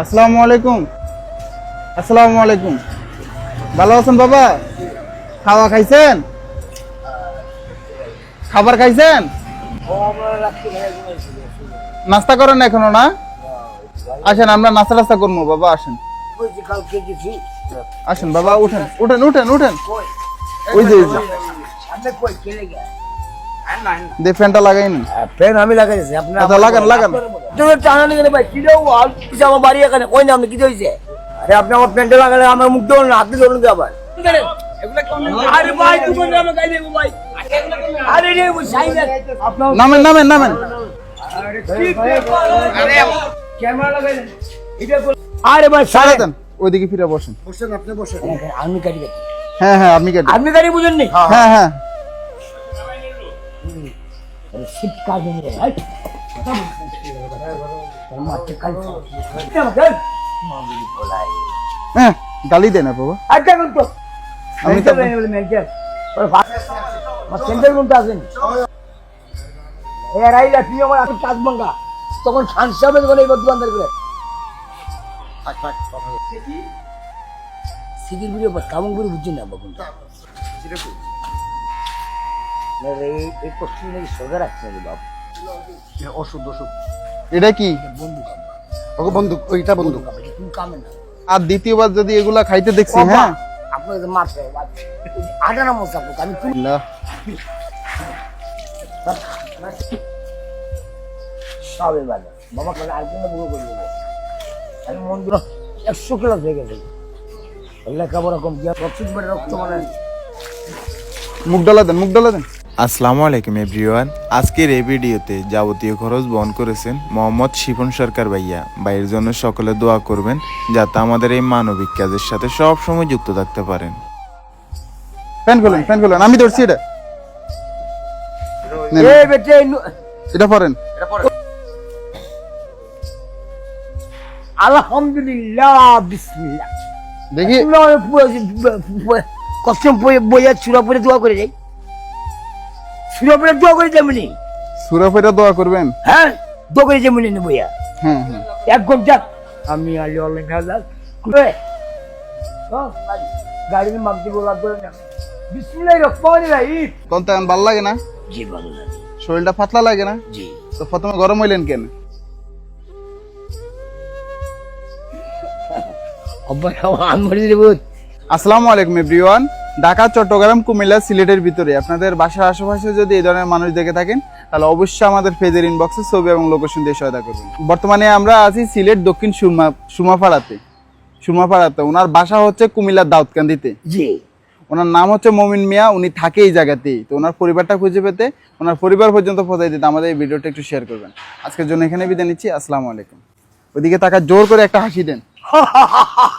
আসসালামু আলাইকুম আসসালামু আলাইকুম ভালো আছেন বাবা? খাওয়া খাইছেন? খাবার খাইছেন? নাস্তা করেন এখনও না? আসেন, আমরা নাস্তা টাস্তা করব, বাবা, আসেন। কালকে গেছি। আসেন বাবা উঠেন উঠেন উঠেন উঠেন। ওই যে ওই যে। সামনে কই? চলে গেছে? দে ফ্যানটা লাগাই নেন। ফ্যান আমি লাগাইছি আপনার আচ্ছা, লাগান, লাগান। তুমি টানা নিয়ে ভাই কি দেবো আর কিছু আমার বাড়ি এখানে কই না আপনি কি আরে আপনি আমার প্যান্টে লাগালে আমার মুখ ধরুন না আপনি ধরুন আবার? আরে ভাই তুমি আমি গাই ভাই। আরে রে ওই সাইন নামেন নামেন নামেন। ক্যামেরা লাগাইলেন এটা আরে ভাই সারা দেন ওইদিকে ফিরে বসেন। আমি কাটি কাটি হ্যাঁ হ্যাঁ আপনি কেটে আপনি গাড়ি বুঝেননি হ্যাঁ হ্যাঁ শীত কাজ মাঠে কাজ হ্যাঁ গালি দেন না বাবা আচ্ছা কোন তো। আমি আমি তো- তো ম্যানেজার সেন্টার কোনটা আছেন এ রাইলা আমার আমি কাজ ভাঙ্গা তখন হবে যখন এইবার দোকানদার করে সিকির ভিডিও বা কামন করে বুঝছি না বাবুনটা এই এই নাকি সোজা রাখছে রে বাবু? ওষুধ ওষুধ এটা কি? বন্ধু ওকে বন্দুক ওইটা বন্দুক তুমি কামে না। আর দ্বিতীয়বার যদি এগুলা খাইতে দেখছি হ্যাঁ? আপনাকে মারতে আটানা মশা আমি তুমি না। সবে ভালো বাবা কালে আর কোনো বুড়ো আমি মন দিল একশো কিলো হয়ে গেছে। লেখাপড়া কম গিয়া প্রচুর রক্ত মানে। মুখ ডালা দেন মুখ ডালা দেন। আসসালামু আলাইকুম এভরিওয়ান আজকের এই ভিডিওতে যাবতীয় খরচ বহন করেছেন মোহাম্মদ শিপন সরকার ভাইয়া। ভাইয়ের জন্য সকলে দোয়া করবেন যাতে আমাদের এই মানবিক কাজের সাথে সব সময় যুক্ত থাকতে পারেন। ফ্যান খোলেন ফ্যান খোলেন আমি ধরছি এটা। নেন, এ বেটে এটা পরেন। আলহামদুলিল্লাহ বিসমিল্লাহ। দেখি। কষ্ট বইয়া চূড়া পরে দোয়া করে যাই। চূড়া পরে দোয়া করে যেমনি সুরা ফেরা দোয়া করবেন? হ্যাঁ দোয়া করে যেমনি নে বইয়া। হ্যাঁ হ্যাঁ এক ঘণ্টা। আমি আলি অনলাইন হাজার গাড়ি মাপতে গোলা করে না বিসমিল্লাহ রহমান রাহিম। তখন ভালো লাগে না? জি ভালো লাগে। শরীরটা পাতলা লাগে না? জি। তো প্রথমে গরম হইলেন কেন? আসসালামু আলাইকুম এভরিওয়ান। ঢাকা চট্টগ্রাম কুমিল্লা সিলেটের ভিতরে। আপনাদের বাসার আশেপাশে যদি এই ধরনের মানুষ দেখে থাকেন তাহলে অবশ্যই আমাদের পেজের ইনবক্সে ছবি এবং লোকেশন দিয়ে সহায়তা করবেন। বর্তমানে আমরা আছি সিলেট দক্ষিণ সুরমা সুরমাপাড়াতে সুরমাপাড়াতে ওনার বাসা হচ্ছে কুমিল্লার দাউদকান্দিতে। জি। ওনার নাম হচ্ছে মমিন মিয়া উনি থাকে এই জায়গাতেই। তো ওনার পরিবারটা খুঁজে পেতে ওনার পরিবার পর্যন্ত পৌঁছাই দিতে আমাদের এই ভিডিওটা একটু শেয়ার করবেন। আজকের জন্য এখানে বিদায় নিচ্ছি। আসসালামু আলাইকুম। ওইদিকে তাকা জোর করে একটা হাসি দেন।